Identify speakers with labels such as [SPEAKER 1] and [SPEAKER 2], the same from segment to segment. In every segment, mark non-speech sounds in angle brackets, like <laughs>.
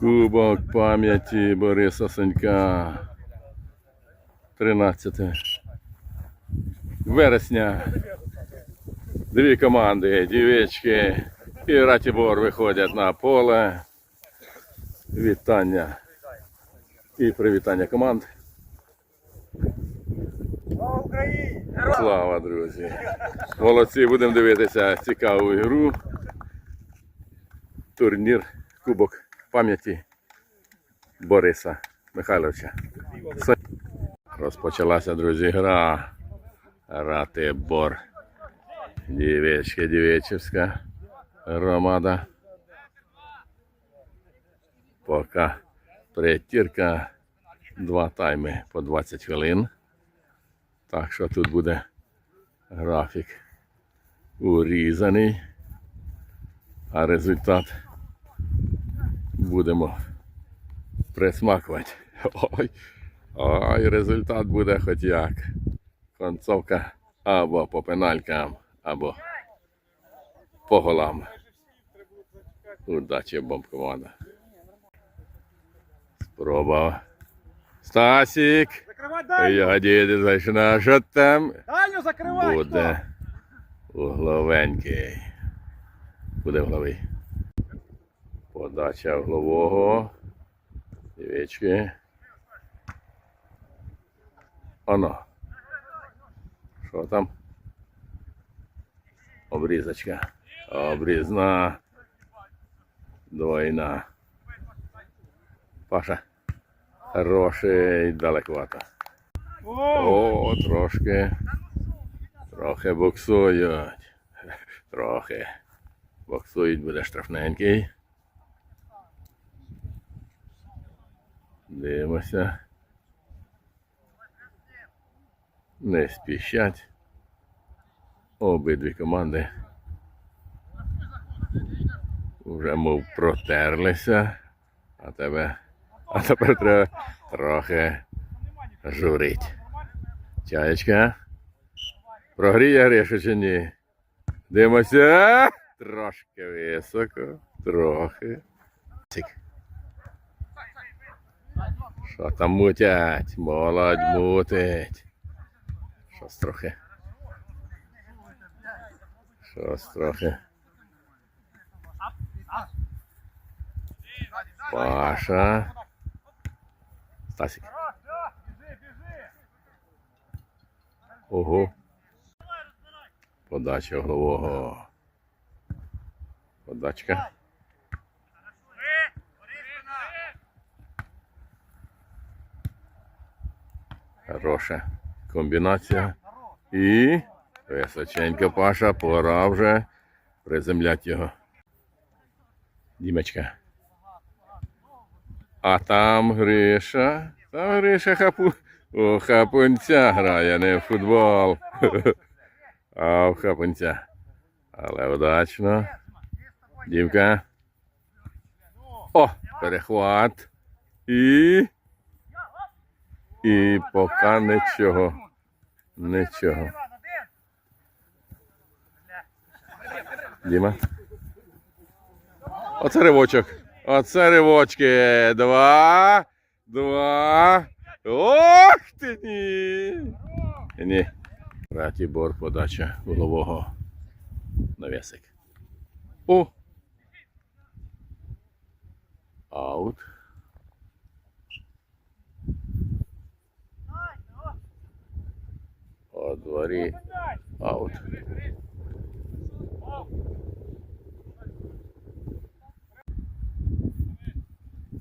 [SPEAKER 1] Кубок пам'яті Бориса Санька. 13 вересня. Дві команди, дівечки і Ратібор виходять на поле. Вітання і привітання команд.
[SPEAKER 2] Слава
[SPEAKER 1] друзі! Молодці, будемо дивитися цікаву ігру. Турнір Кубок пам'яті Бориса Михайловича. Розпочалася, друзі, гра. Ратибор. Дівечка, дівечівська громада. Поки притірка. Два тайми по 20 хвилин. Так що тут буде графік урізаний, а результат будемо присмакувати. <laughs> Ой, ой, результат буде хоч як. Концовка або по пеналькам, або по голам. Удачі бомб команда. Спроба. Стасік.
[SPEAKER 2] Даню!
[SPEAKER 1] Ягодіти зайшла, що там
[SPEAKER 2] Даню закривай!
[SPEAKER 1] буде угловенький. Буде угловий. Подача углового. Дівечки. Оно. Що там? Обрізочка. Обрізна. Двойна. Паша. Хороший далековато.
[SPEAKER 2] О!
[SPEAKER 1] О, трошки. Трохи боксують. Трохи. Боксують буде штрафненький. Дивимося. Не спішать. Обидві команди. Вже мов протерлися. А тебе. А тепер треба трохи журить. Чаєчка. Прогріє Гришу чи ні? Дивимося. Трошки високо. Трохи. Цик. Що там мутять? Молодь мутить. Щось трохи. Щось трохи. Паша. Стасик. Ого. Подача голового. Подачка. Хороша комбінація. І височенько Паша, пора вже приземлять його. Дімечка. А там Гриша. Там Гриша хапу. О, хапунця грає, не в футбол. А в хапунця. Але удачно. Дімка. О, перехват. І. І поки нічого. Нічого. Діма. Оце ривочок. Оце ривочки. Два. Два. Ох ти ні. Ні. Ратібор подача голового навісик. О. Аут. О дворі. Аут.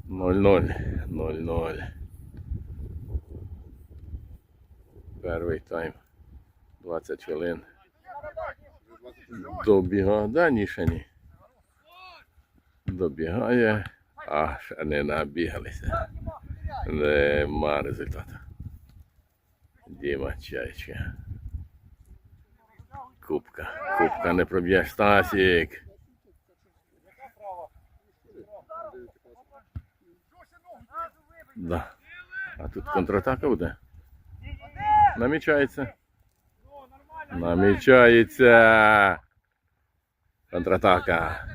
[SPEAKER 1] Ноль ноль. Ноль ноль. Перший тайм. 20 хвилин. Добігає. Да, ні, ще ні. Добігає. А, ще не набігалися. Нема результату. Діма Чайчка. Кубка. Кубка не проб'єш. Стасік. Да. А тут контратака буде. Намічається. Намічається. Контратака.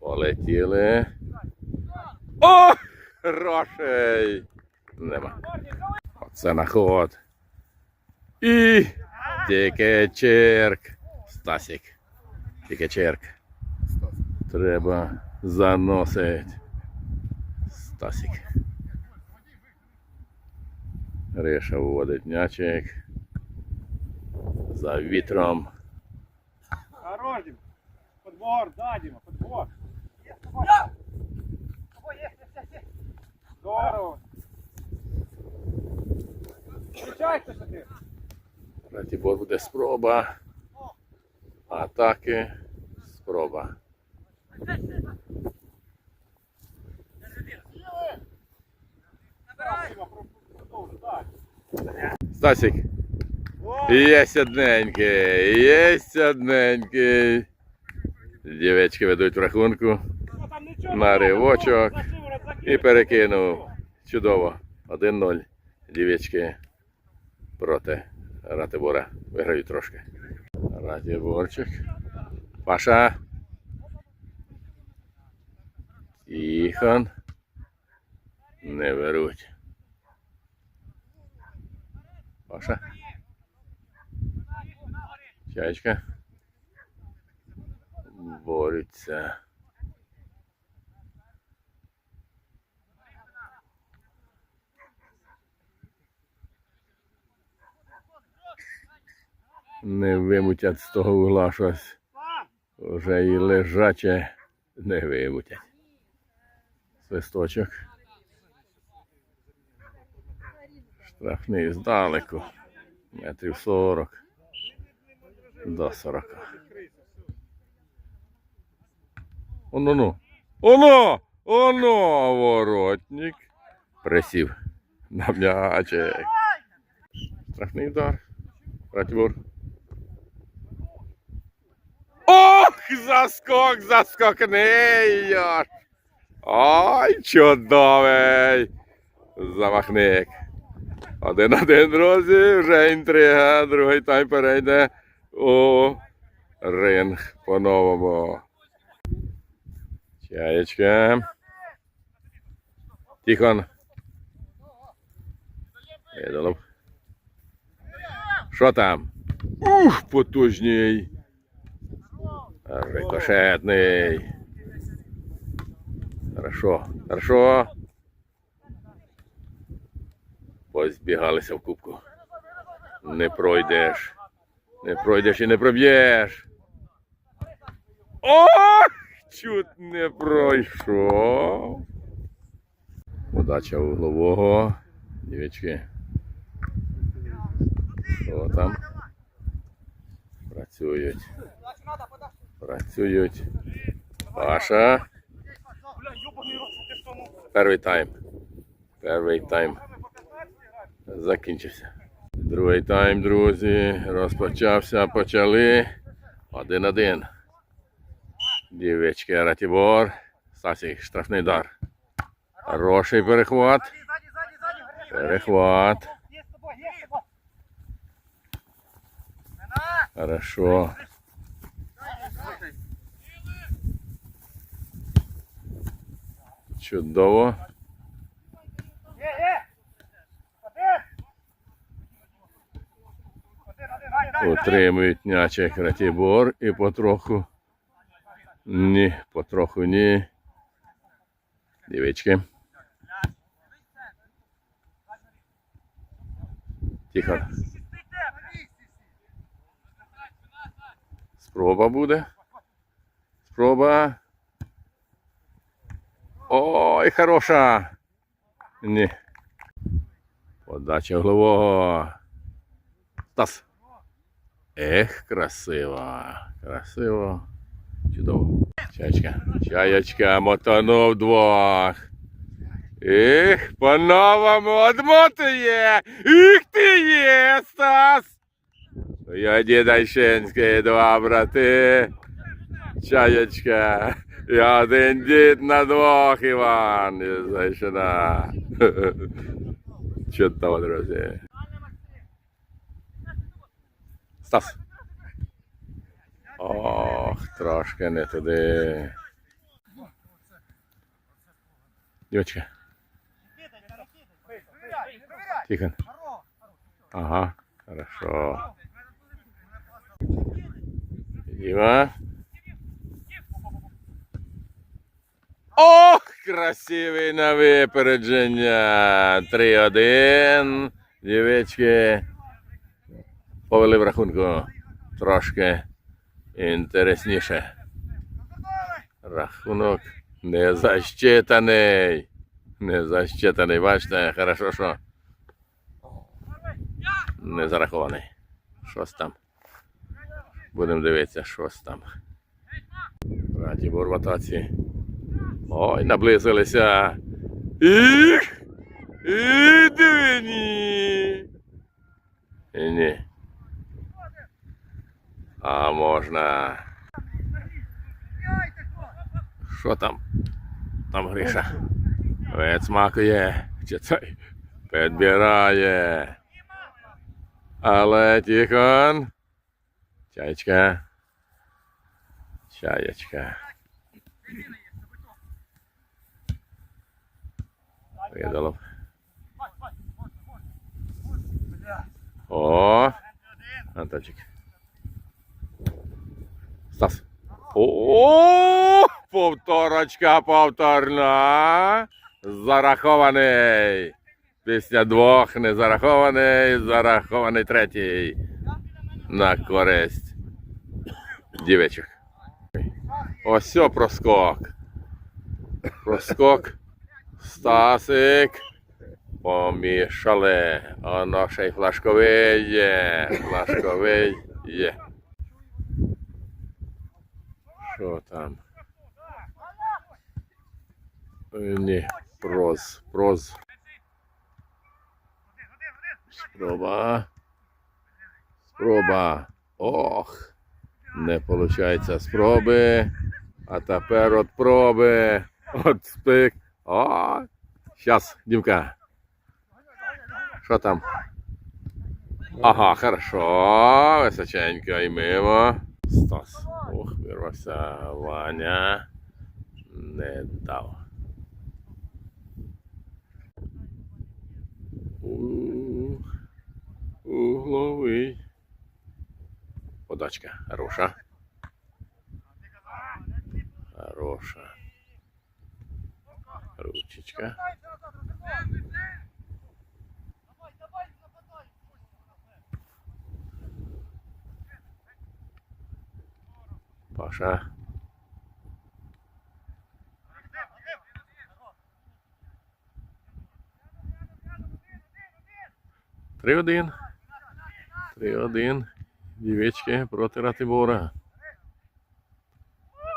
[SPEAKER 1] Полетіли. О! Хороший! Нема. Оце наход. І тільки черк. Стасік. Тільки черк. Треба заносить. Стасік. Риша вводить м'ячик. За вітром.
[SPEAKER 2] Хорош, Дім. Подбор, да, Діма, подбор. Здорово. Включайся сюди.
[SPEAKER 1] Ратібор буде спроба. Атаки. Спроба.
[SPEAKER 2] О,
[SPEAKER 1] Єсть одненький. Єсть одненький. Дівечки ведуть в рахунку. На ривочок. І перекинув. Чудово. 1-0. Дівечки проти Ратибора. Виграють трошки. Ратиборчик. Паша. Тихон. Не беруть. Паша. Чаєчка. Борються. Не вимутять з того угла щось. Вже і лежаче не вимутять. Свисточок. Штрафний здалеку. Метрів 40 до 40. Оно ну. Оно! Оно! Воротник. Присів на м'ячик. Штрафний удар. Ратибор. Ох, заскок, заскокний! Йош. Ой, чудовий! Замахник. Один-один, друзі, вже інтрига, другий тайм перейде у ринг по-новому. Чаєчка. Тихон. Ідолов. Що там? Ух, потужній. Рикошетний. Хорошо, хорошо. Позбігалися в кубку. Не пройдеш. Не пройдеш і не проб'єш. О! Чуть не пройшов. Подача углового. Дівчатки. Що там? Працюють. Працюють. Паша. Перший тайм. Перший тайм закінчився. Другий тайм, друзі, розпочався, почали. Один-один. Дівчатки Ратібор. Сасі, штрафний дар. Хороший перехват. Перехват. Хорошо. Чудово.
[SPEAKER 2] Є, є. Один. Один, один, дай, дай, дай.
[SPEAKER 1] Утримують м'ячик Ратібор і потроху. Ні, потроху ні. Дівчатки. Тихо. Спроба буде. Спроба. Ой, хороша. Ні. Подача голового. Стас. Ех, красиво. Красиво. Чудово. Чаєчка. Чаєчка мотанув двох. Ех, по-новому одмотує. Їх ти є, Стас. Я дідайшинський, два брати. Чаєчка. Я один дід на двох, Іван. Зайшина. Чудово, друзі. Стас. Ох, трошки не туди. Дівчатка, Тихон. Ага, хорошо. Дима. Ох, красивий на випередження. 3-1. Дівчатки повели в рахунку трошки інтересніше. Рахунок не защитаний. Не защитаний. Бачите, хорошо, що не зарахований. Щось там. Будемо дивитися, щось там. Ратібор в. Ой, наблизилися. Їх! І дивині. Ні. А можна. Що там? Там Гриша. Вицмакує. Чи цей підбирає. Але Тихон. Чаєчка. Чаєчка. Видалов. О, Антончик. Стас. О, повторочка повторна. Зарахований. Після двох не зарахований, зарахований третій. На користь дівчаток. Ось проскок. Проскок. Стасик. Помішали. Оно ще й флажковий є. Флажковий є. Що там? Е, Ні, проз, проз. Спроба. Спроба. Ох. Не виходить спроби. А тепер от проби. От спик. О! Щас, Дімка. Що там? Ага, хорошо. Височенько і мимо. Стас. Ох, вирвався Ваня. Не дав. У- Угловий. Подачка. Хороша. Хороша. Ручечка. Паша. Три один. Три один. Дівечки проти Ратибора.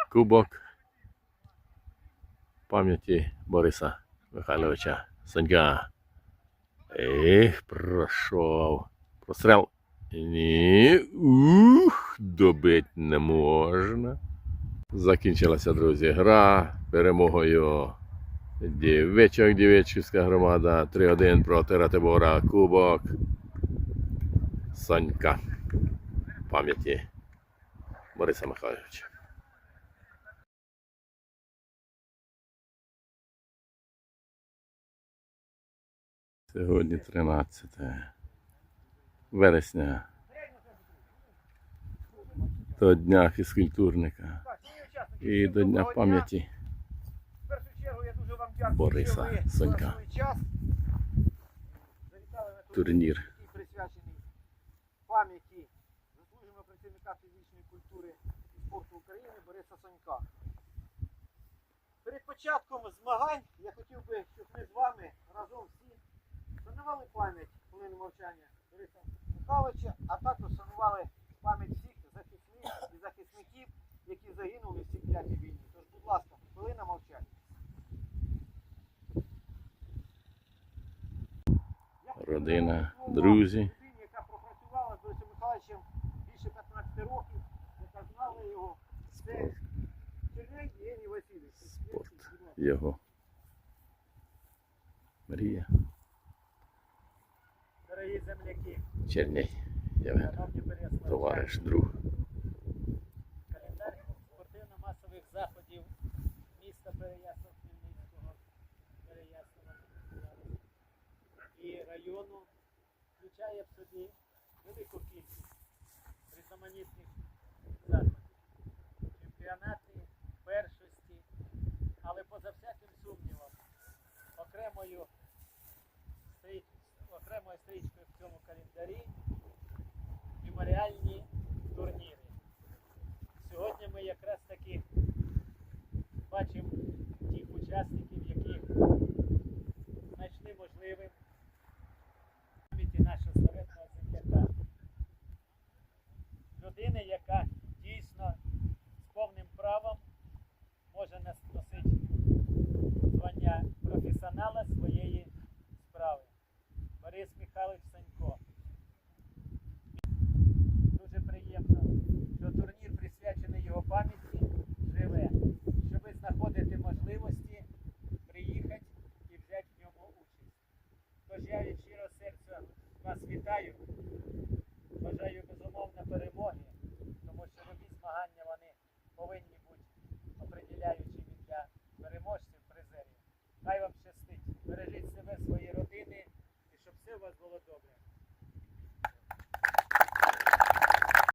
[SPEAKER 1] Кубок пам'яті Бориса Михайловича Санька. Ех, пройшов. Прострел. Ні. Ух, добить не можна. Закінчилася, друзі, гра перемогою дівечок, дівечківська громада 3-1 проти Ратибора. Кубок Санька. Пам'яті Бориса Михайловича. Сьогодні 13 вересня. До Дня фізкультурника і до Дня пам'яті Бориса Сонька. турнір.
[SPEAKER 2] присвячений пам'яті заслуженого працівника фізичної культури і спорту України Бориса Сонька. Перед початком змагань я хотів би, щоб ми з вами разом всі вшанували пам'ять хвилини мовчання Бориса Михайловича, а також вшанували пам'ять всіх захисників і захисників, які загинули в цій клятій війні. Тож, будь ласка, хвилина мовчання.
[SPEAKER 1] Родина, друзі.
[SPEAKER 2] яка пропрацювала з Борисом Михайловичем більше 15 років, яка знала його. Це. Черней Євгеній Васильович.
[SPEAKER 1] Спорт. Його. Мрія.
[SPEAKER 2] Дорогі земляки,
[SPEAKER 1] Черней. Євген. Товариш, друг.
[SPEAKER 2] календар спортивно-масових заходів міста Переяслав Хмельницького і району включає в собі велику кількість різноманітних заходів. Чемпіонати, першості, але поза всяким сумнівом, окремою окремою стрічкою в цьому календарі меморіальні турніри. Сьогодні ми якраз таки бачимо тих учасників, які